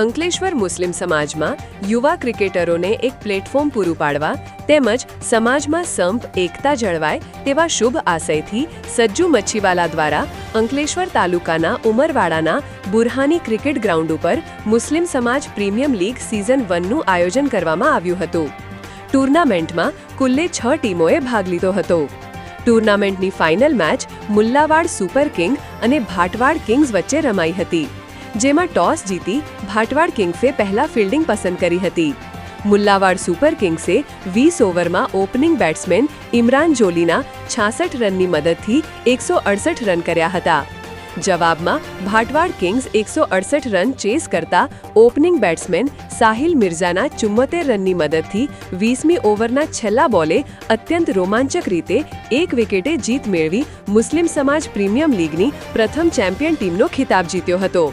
અંકલેશ્વર મુસ્લિમ સમાજમાં યુવા ક્રિકેટરોને એક પ્લેટફોર્મ પૂરું પાડવા તેમજ સમાજમાં સંપ, એકતા જળવાય તેવા શુભ આશયથી સજ્જુ મચ્છીવાલા દ્વારા અંકલેશ્વર તાલુકાના ઉમરવાડાના બુરહાની ક્રિકેટ ગ્રાઉન્ડ ઉપર મુસ્લિમ સમાજ પ્રીમિયમ લીગ સિઝન વનનું આયોજન કરવામાં આવ્યું હતું. ટુર્નામેન્ટમાં કુલ્લે છ ટીમોએ ભાગ લીધો હતો. ટુર્નામેન્ટની final match Mullawad super king અને ભાટવાડ કિંગ્સ વચ્ચે રમાઈ હતી. જેમાં ટોસ જીતી ભાટવાડ કિંગ્સે પહેલા ફિલ્ડિંગ પસંદ કરી હતી. મુલ્લાવાડ સુપર કિંગ્સે વીસ ઓવરમાં ઓપનિંગ બેટ્સમેન ઇમરાન જોલીના છાસઠ રનની મદદથી એકસો અડસઠ રન કર્યા હતા. જવાબમાં ભાટવાડ કિંગ્સ એકસો અડસઠ રન ચેસ કરતા ઓપનિંગ બેટ્સમેન સાહિલ મિર્ઝાના ચુમ્મોતેર રનની મદદથી વીસમી ઓવરના છેલ્લા બોલે અત્યંત રોમાંચક રીતે એક વિકેટે જીત મેળવી મુસ્લિમ સમાજ પ્રીમિયમ લીગની પ્રથમ ચેમ્પિયન ટીમનો ખિતાબ જીત્યો હતો.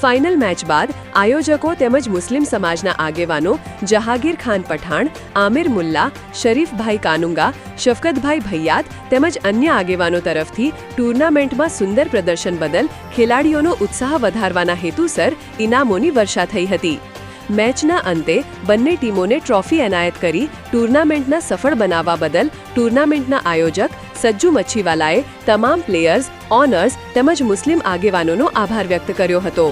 ફાઇનલ મેચ બાદ આયોજકો તેમજ મુસ્લિમ સમાજના આગેવાનો જહાગીર ખાન પઠાણ, આમિર મુલ્લા, શરીફભાઈ કાનુંગા, શફકતભાઈ ભૈયાત તેમજ અન્ય આગેવાનો તરફથી ટુર્નામેન્ટમાં સુંદર પ્રદર્શન બદલ ખેલાડીઓનો ઉત્સાહ વધારવાના હેતુસર ઇનામોની વર્ષા થઈ હતી. મેચના અંતે બંને ટીમોને ટ્રોફી એનાયત કરી ટુર્નામેન્ટના સફળ બનાવવા બદલ ટુર્નામેન્ટના આયોજક સજ્જુ મચ્છીવાલાએ તમામ પ્લેયર્સ, ઓનર્સ તેમજ મુસ્લિમ આગેવાનોનો આભાર વ્યક્ત કર્યો હતો.